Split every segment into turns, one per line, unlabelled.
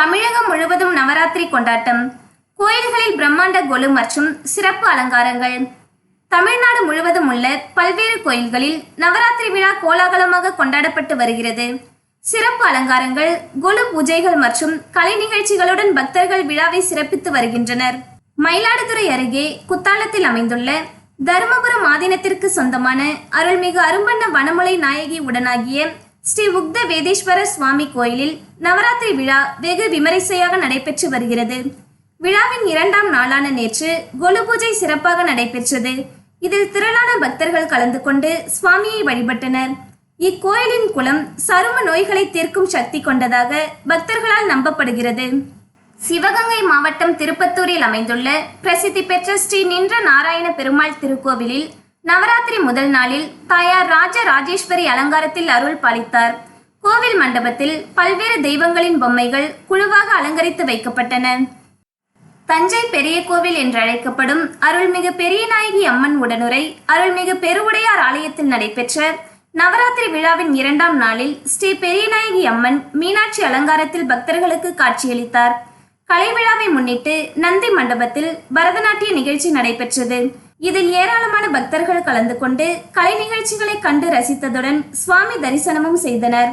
தமிழகம் முழுவதும் நவராத்திரி கொண்டாட்டம். கோயில்களில் பிரம்மாண்ட கொலு மற்றும் சிறப்பு அலங்காரங்கள். தமிழ்நாடு முழுவதும் உள்ள பல்வேறு கோயில்களில் நவராத்திரி விழா கோலாகலமாக கொண்டாடப்பட்டு வருகிறது. சிறப்பு அலங்காரங்கள் கொலு பூஜைகள் மற்றும் கலை நிகழ்ச்சிகளுடன் பக்தர்கள் விழாவை சிறப்பித்து வருகின்றனர். மயிலாடுதுறை அருகே குத்தாலத்தில் அமைந்துள்ள தருமபுரம் ஆதீனத்திற்கு சொந்தமான அருள்மிகு அரும்பண்ண வனமுலை நாயகி உடனாகிய ஸ்ரீ உக்த வேதேஸ்வர சுவாமி கோயிலில் நவராத்திரி விழா வெகு விமரிசையாக நடைபெற்று வருகிறது. விழாவின் இரண்டாம் நாளான நேற்று கொலு பூஜை சிறப்பாக நடைபெற்றது. இதில் திரளான பக்தர்கள் கலந்து கொண்டு சுவாமியை வழிபட்டனர். இக்கோயிலின் குளம் சரும நோய்களை தீர்க்கும் சக்தி கொண்டதாக பக்தர்களால் நம்பப்படுகிறது. சிவகங்கை மாவட்டம் திருப்பத்தூரில் அமைந்துள்ள பிரசித்தி பெற்ற ஸ்ரீ நின்ற நாராயண பெருமாள் திருக்கோவிலில் நவராத்திரி முதல் நாளில் தாயார் ராஜ ராஜேஸ்வரி அலங்காரத்தில் அருள் பாலித்தார். கோவில் மண்டபத்தில் பல்வேறு தெய்வங்களின் பொம்மைகள் குழுவாக அலங்கரித்து வைக்கப்பட்டன. தஞ்சை பெரிய கோவில் என்றழைக்கப்படும் அருள்மிகு பெரியநாயகி அம்மன் உடனுரை அருள்மிகு பெருவுடையார் ஆலயத்தில் நடைபெற்ற நவராத்திரி விழாவின் இரண்டாம் நாளில் ஸ்ரீ பெரியநாயகி அம்மன் மீனாட்சி அலங்காரத்தில் பக்தர்களுக்கு காட்சியளித்தார். கலை விழாவை முன்னிட்டு நந்தி மண்டபத்தில் பரதநாட்டிய நிகழ்ச்சி நடைபெற்றது. இதில் ஏராளமான பக்தர்கள் கலந்து கொண்டு கலை நிகழ்ச்சிகளை கண்டு ரசித்ததுடன் சுவாமி தரிசனமும் செய்தனர்.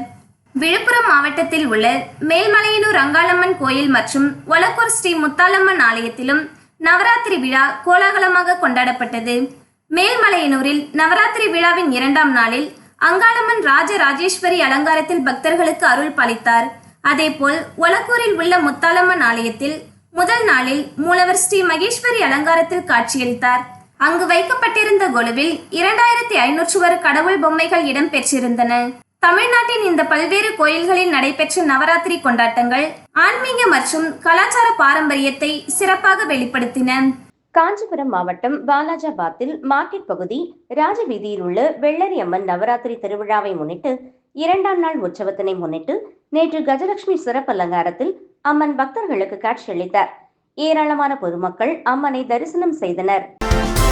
விழுப்புரம் மாவட்டத்தில் உள்ள மேல்மலையனூர் அங்காளம்மன் கோயில் மற்றும் ஒலக்கூர் ஸ்ரீ முத்தாலம்மன் ஆலயத்திலும் நவராத்திரி விழா கோலாகலமாக கொண்டாடப்பட்டது. மேல்மலையனூரில் நவராத்திரி விழாவின் இரண்டாம் நாளில் அங்காளம்மன் ராஜ ராஜேஸ்வரி அலங்காரத்தில் பக்தர்களுக்கு அருள் பாலித்தார். அதேபோல் ஒலக்கூரில் உள்ள முத்தாலம்மன் ஆலயத்தில் முதல் நாளில் மூலவர் ஸ்ரீ மகேஸ்வரி அலங்காரத்தில் காட்சியளித்தார். அங்கு வைக்கப்பட்டிருந்த கொலுவில் இரண்டாயிரத்தி ஐநூற்று ஒரு கடவுள் பொம்மைகள் இடம்பெற்றிருந்தன. தமிழ்நாட்டின் இந்த பல்வேறு கோயில்களில் நடைபெற்ற நவராத்திரி கொண்டாட்டங்கள் ஆன்மீக மற்றும் கலாச்சார பாரம்பரியத்தை சிறப்பாக வெளிப்படுத்தின.
காஞ்சிபுரம் மாவட்டம் பாலாஜாபாத்தில் மார்க்கெட் பகுதி ராஜவீதியில் உள்ள வெள்ளரி அம்மன் நவராத்திரி திருவிழாவை முன்னிட்டு இரண்டாம் நாள் உற்சவத்தினை முன்னிட்டு நேற்று கஜலட்சுமி சிறப்பு அலங்காரத்தில் அம்மன் பக்தர்களுக்கு காட்சியளித்தார் ஏராளமான பொதுமக்கள் அம்மனை தரிசனம் செய்தனர்.